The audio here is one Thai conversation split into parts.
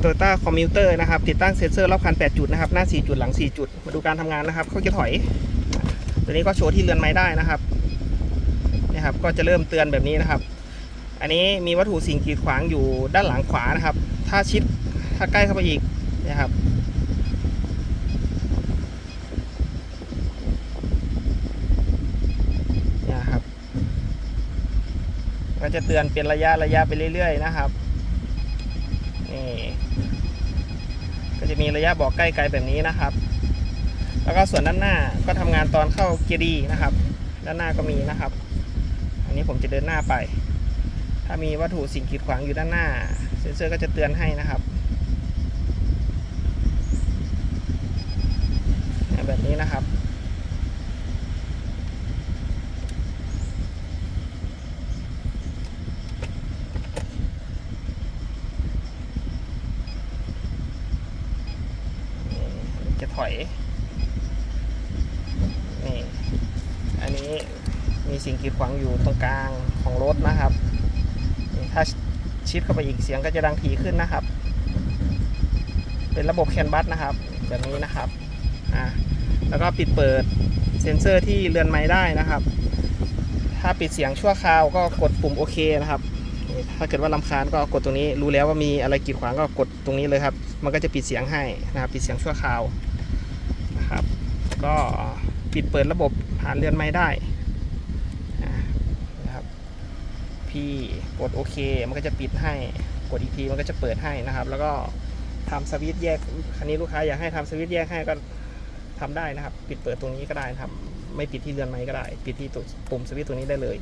โตโยต้าคอมมิวเตอร์นะครับ ติดตั้งเซ็นเซอร์รอบคัน 8 จุดนะครับ หน้า 4 จุดหลัง 4 จุด มาดูการทำงานนะครับ เขาจะถอย ตัวนี้ก็โชว์ที่เรือนไม้ได้นะครับนี่ครับ ก็จะเริ่มเตือนแบบนี้นะครับ อันนี้มีวัตถุสิ่งกีดขวางอยู่ด้านหลังขวานะครับ ถ้าชิดถ้าใกล้เข้าไปอีกนะครับนี่ครับก็จะเตือนเป็นระยะระยะไปเรื่อยๆนะครับ นี่ ก็จะมีระยะบอกใกล้ไกลแบบนี้นะครับ แล้วก็ส่วนด้านหน้าก็ทำงานตอนเข้าเกียร์ดีนะครับ ด้านหน้าก็มีนะครับ อันนี้ผมจะเดินหน้าไป ถ้ามีวัตถุสิ่งกีดขวางอยู่ด้านหน้า เซ็นเซอร์ก็จะเตือนให้นะครับ แบบนี้นะครับ นี่ จะถอย นี่ อันนี้มีสิ่งกีดขวางอยู่ตรงกลางของรถนะครับ ถ้าชิดเข้าไปอีกเสียงก็จะดังถี่ขึ้นนะครับ เป็นระบบแคนบัสนะครับ แบบนี้นะครับ อ่า แล้วก็ปิดเปิดเซ็นเซอร์ที่เรือนไม้ได้นะครับ ถ้าปิดเสียงชั่วคราวก็กดปุ่มโอเคนะครับ ถ้าเกิดว่าลำคาญก็กดตรงนี้ รู้แล้วว่ามีอะไรกีดขวางก็กดตรงนี้เลยครับ มันก็จะปิดเสียงให้นะครับ ปิดเสียงชั่วคราว ก็ปิดเปิดระบบผ่านเรือนไม้ได้นะครับ พี่กดโอเคมันก็จะปิดให้ กดอีกทีมันก็จะเปิดให้นะครับ แล้วก็ทำสวิตช์แยก คันนี้ลูกค้าอยากให้ทำสวิตช์แยกให้ก็ทำได้นะครับ ปิดเปิดตรงนี้ก็ได้นะครับ ไม่ปิดที่เรือนไม้ก็ได้ ปิดที่ปุ่มสวิตช์ตัวนี้ได้เลย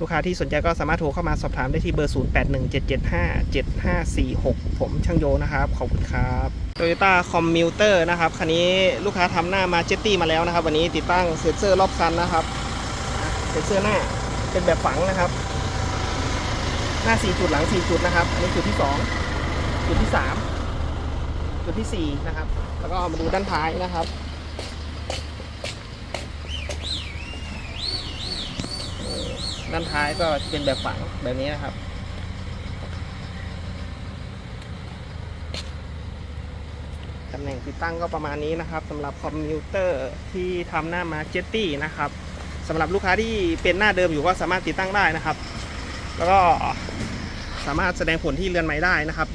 ลูกค้าที่สนใจก็สามารถโทรเข้ามาสอบถามได้ที่เบอร์ 0817757546 ผมช่างโยนะครับ ขอบคุณครับ Toyota Commuter นะครับ คันนี้ลูกค้าทำหน้ามาเจตตี้มาแล้วนะครับ วันนี้ติดตั้งเซ็นเซอร์รอบคันนะครับ เซ็นเซอร์หน้าเป็นแบบฝังนะครับ หน้า 4 จุดหลัง 4 จุดนะครับ อันนี้จุดที่ 2 จุดที่ 3 จุดที่ 4 นะครับ แล้วก็มาดูด้านท้ายนะครับ ด้านท้ายก็เป็นแบบฝังแบบนี้นะครับ ตำแหน่งติดตั้งก็ประมาณนี้นะครับสำหรับคอมพิวเตอร์ที่ทำหน้ามาเจตตี้นะครับสำหรับลูกค้าที่เป็นหน้าเดิมอยู่ก็สามารถติดตั้งได้นะครับ แล้วก็สามารถแสดงผลที่เรือนไม้ได้นะครับ